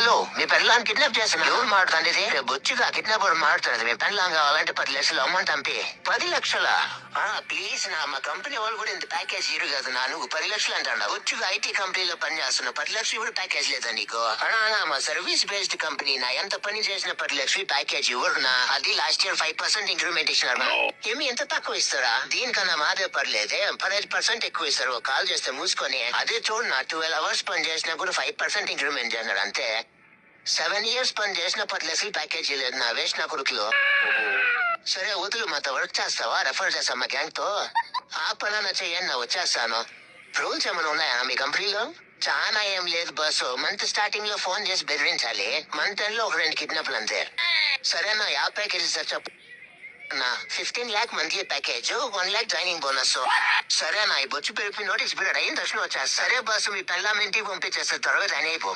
Hello మీ పెళ్ళాన్ని kidnap చేస్తున్నా ఎవరు మాట్లాడుతుంది రేపు బొచ్చుగా కిడ్నాప్ మాట్లాడుతుంది. మీ పెళ్ళాం కావాలంటే పది లక్షలు అమౌంట్ పంపి. పది లక్షల? ప్లీజ్ నా మా కంపెనీ వాళ్ళు కూడా ఇంత ప్యాకేజ్ ఇరు కదా నా నువ్వు పది లక్షలు అంటాడు. బొచ్చుగా ఐటీ కంపెనీలో పని చేస్తున్నా పది లక్షలు కూడా ప్యాకేజ్ లేదా నీకు? అన్నా, మా సర్వీస్ బేస్డ్ కంపెనీ నా ఎంత పని చేసిన పది లక్షలు ప్యాకేజ్ ఇవ్వరు నా. అది last year five percent increment ఇచ్చినారు. ఏమి ఎంత తక్కువ ఇస్తారా? దీనికన్నా మాదే పర్లేదే. పదహైదు పర్సెంట్ ఎక్కువ ఇస్తారు. కాల్ చేస్తే మూసుకొని. అదే చూడు నా ట్వెల్వ్ అవర్స్ పని చేసినా కూడా ఫైవ్ పర్సెంట్ ఇంక్రిమెంట్ చేసినారు అంతే. సెవెన్ ఇయర్స్ పని చేసిన పది లక్షలు ప్యాకేజీ లేదు నా వేసిన నా కొడుకులో సరే వదులు మాతో వర్క్ చేస్తావా రెఫర్ చేస్తా మా గ్యాంగ్తో ఆ పనన్నా చెయ్యని నా వచ్చేస్తాను రూల్స్ ఏమైనా ఉన్నాయా మీ కంపెనీలో చాలా ఏం లేదు బస్సు మంత్ స్టార్టింగ్లో ఫోన్ చేసి బెదిరించాలి మంత్ ఎండ్లో ఒక రెండు కిడ్నాప్లు అంతే సరే నా యా ప్యాకేజ్ సార్ చెప్పు నా fifteen lakh monthly package one lakh joining bonus సరే నా ఈ బొచ్చు పెరిపి నోటీస్ పీరియడ్ అయిన తక్షణ వచ్చా సరే బస్సు మీ పిల్లల ఇంటికి పంపించేస్తే త్వరగా జాయిన్ అయిపో